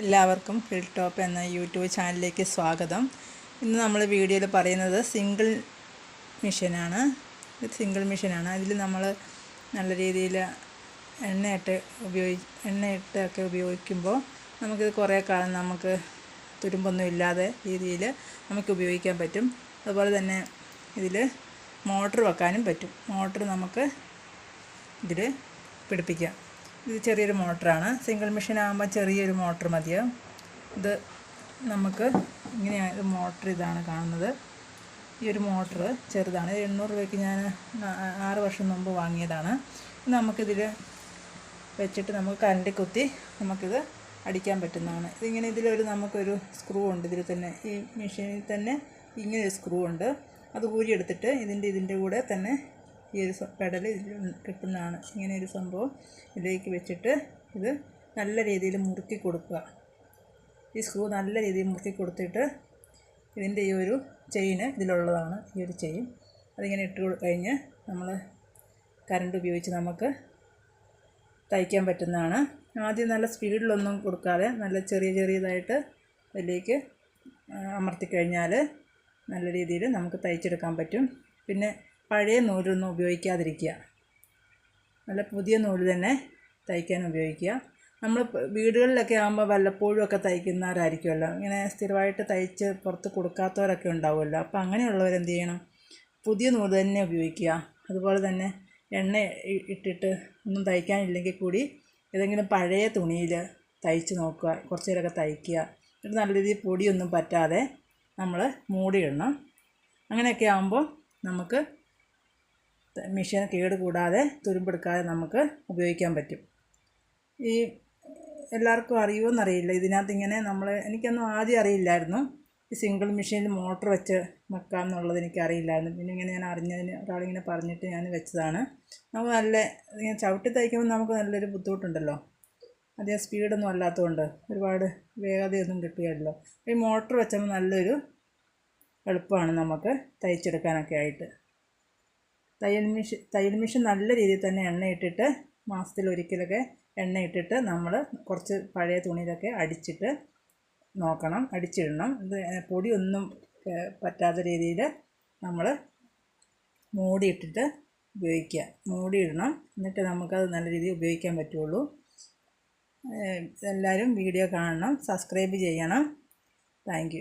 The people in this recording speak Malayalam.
എല്ലാവർക്കും ഫിൽ ടോപ്പ് എന്ന യൂട്യൂബ് ചാനലിലേക്ക് സ്വാഗതം. ഇന്ന് നമ്മൾ വീഡിയോയിൽ പറയുന്നത് സിംഗിൾ മിഷനാണ് സിംഗിൾ മിഷനാണ് അതിൽ നമ്മൾ നല്ല രീതിയിൽ എണ്ണയിട്ട് ഉപയോഗി എണ്ണയിട്ടൊക്കെ ഉപയോഗിക്കുമ്പോൾ നമുക്കിത് കുറേ കാലം നമുക്ക് തുരുമ്പൊന്നും ഇല്ലാതെ രീതിയിൽ നമുക്ക് ഉപയോഗിക്കാൻ പറ്റും. അതുപോലെ തന്നെ ഇതിൽ മോട്ടർ വെക്കാനും പറ്റും. മോട്ടർ നമുക്ക് ഇതിൽ പിടിപ്പിക്കാം. ഇത് ചെറിയൊരു മോട്ടറാണ്. സിംഗിൾ മെഷീൻ ആകുമ്പോൾ ചെറിയൊരു മോട്ടർ മതിയാവും ഇത് നമുക്ക് ഇങ്ങനെയാണ് ഇത് മോട്ടർ ഇതാണ് കാണുന്നത്. ഈ ഒരു മോട്ടർ ചെറുതാണ്. എണ്ണൂറ് രൂപയ്ക്ക് ഞാൻ ആറ് വർഷം മുമ്പ് വാങ്ങിയതാണ്. നമുക്കിതിൽ വെച്ചിട്ട് നമുക്ക് കരണ്ടി കുത്തി നമുക്കിത് അടിക്കാൻ പറ്റുന്നതാണ്. ഇതിങ്ങനെ ഇതിലൊരു നമുക്കൊരു സ്ക്രൂ ഉണ്ട്. ഇതിൽ തന്നെ ഈ മെഷീനിൽ തന്നെ ഇങ്ങനെ ഒരു സ്ക്രൂ ഉണ്ട്. അത് ഊരിയെടുത്തിട്ട് ഇതിന്റെ ഇതിന്റെ കൂടെ തന്നെ ഈ ഒരു പെടൽ ഇതിൽ കിട്ടുന്നതാണ്. ഇങ്ങനെ ഒരു സംഭവം ഇതിലേക്ക് വെച്ചിട്ട് ഇത് നല്ല രീതിയിൽ മുറുക്കി കൊടുക്കുക. ഈ സ്ക്രൂ നല്ല രീതിയിൽ മുറുക്കി കൊടുത്തിട്ട് ഇതിന്റെ ഈ ഒരു ചെയിന് ഇതിലുള്ളതാണ്. ഈ ഒരു ചെയിൻ അതിങ്ങനെ ഇട്ട് കഴിഞ്ഞ് നമ്മൾ കറണ്ട് ഉപയോഗിച്ച് നമുക്ക് തയ്ക്കാൻ പറ്റുന്നതാണ്. ആദ്യം നല്ല സ്പീഡിലൊന്നും കൊടുക്കാതെ നല്ല ചെറിയ ചെറിയതായിട്ട് അതിലേക്ക് അമർത്തി കഴിഞ്ഞാൽ നല്ല രീതിയിൽ നമുക്ക് തയ്ച്ചെടുക്കാൻ പറ്റും. പിന്നെ പഴയ നൂലൊന്നും ഉപയോഗിക്കാതിരിക്കുക. നല്ല പുതിയ നൂൽ തന്നെ തയ്ക്കാൻ ഉപയോഗിക്കുക. നമ്മൾ വീടുകളിലൊക്കെ ആകുമ്പോൾ വല്ലപ്പോഴും ഒക്കെ തയ്ക്കുന്നവരായിരിക്കുമല്ലോ. ഇങ്ങനെ സ്ഥിരമായിട്ട് തയ്ച്ച് പുറത്ത് കൊടുക്കാത്തവരൊക്കെ ഉണ്ടാവുമല്ലോ. അപ്പോൾ അങ്ങനെയുള്ളവർ എന്ത് ചെയ്യണം? പുതിയ നൂൽ തന്നെ ഉപയോഗിക്കുക. അതുപോലെ തന്നെ എണ്ണ ഇട്ടിട്ട് ഒന്നും തയ്ക്കാനില്ലെങ്കിൽ കൂടി ഏതെങ്കിലും പഴയ തുണിയിൽ തയ്ച്ച് നോക്കുക. കുറച്ച് നേരമൊക്കെ തയ്ക്കുക. എന്നിട്ട് നല്ല രീതിയിൽ പൊടിയൊന്നും പറ്റാതെ നമ്മൾ മൂടിയിടണം. അങ്ങനെയൊക്കെ ആകുമ്പോൾ നമുക്ക് മെഷീൻ കേട് കൂടാതെ തുരുമ്പെടുക്കാതെ നമുക്ക് ഉപയോഗിക്കാൻ പറ്റും. ഈ എല്ലാവർക്കും അറിയുമെന്നറിയില്ല ഇതിനകത്ത് ഇങ്ങനെ നമ്മൾ എനിക്കൊന്നും ആദ്യം അറിയില്ലായിരുന്നു. ഈ സിംഗിൾ മെഷീനിൽ മോട്ടർ വെച്ച് വെക്കാം എന്നുള്ളത് എനിക്ക് അറിയില്ലായിരുന്നു. പിന്നെ ഇങ്ങനെ ഞാൻ അറിഞ്ഞതിന് ഒരാളിങ്ങനെ പറഞ്ഞിട്ട് ഞാൻ വെച്ചതാണ്. നമുക്ക് നല്ല ഇങ്ങനെ ചവിട്ടി തയ്ക്കുമ്പോൾ നമുക്ക് നല്ലൊരു ബുദ്ധിമുട്ടുണ്ടല്ലോ. അധികം സ്പീഡൊന്നും അല്ലാത്തതുകൊണ്ട് ഒരുപാട് വേഗതയൊന്നും കിട്ടുകയല്ലോ ഈ മോട്ടർ വെച്ചപ്പോൾ നല്ലൊരു എളുപ്പമാണ് നമുക്ക് തയ്ച്ചെടുക്കാനൊക്കെ ആയിട്ട്. തയ്യൽ മെഷീൻ തയ്യൽ മെഷീൻ നല്ല രീതിയിൽ തന്നെ എണ്ണ ഇട്ടിട്ട് മാസത്തിൽ ഒരിക്കലൊക്കെ എണ്ണ ഇട്ടിട്ട് നമ്മൾ കുറച്ച് പഴയ തുണിയിലൊക്കെ അടിച്ചിട്ട് നോക്കണം അടിച്ചിടണം. ഇത് പൊടിയൊന്നും പറ്റാത്ത രീതിയിൽ നമ്മൾ മൂടിയിട്ടിട്ട് ഉപയോഗിക്കുക. മൂടിയിടണം എന്നിട്ട് നമുക്കത് നല്ല രീതിയിൽ ഉപയോഗിക്കാൻ പറ്റുള്ളൂ. എല്ലാവരും വീഡിയോ കാണണം സബ്സ്ക്രൈബ് ചെയ്യണം. താങ്ക്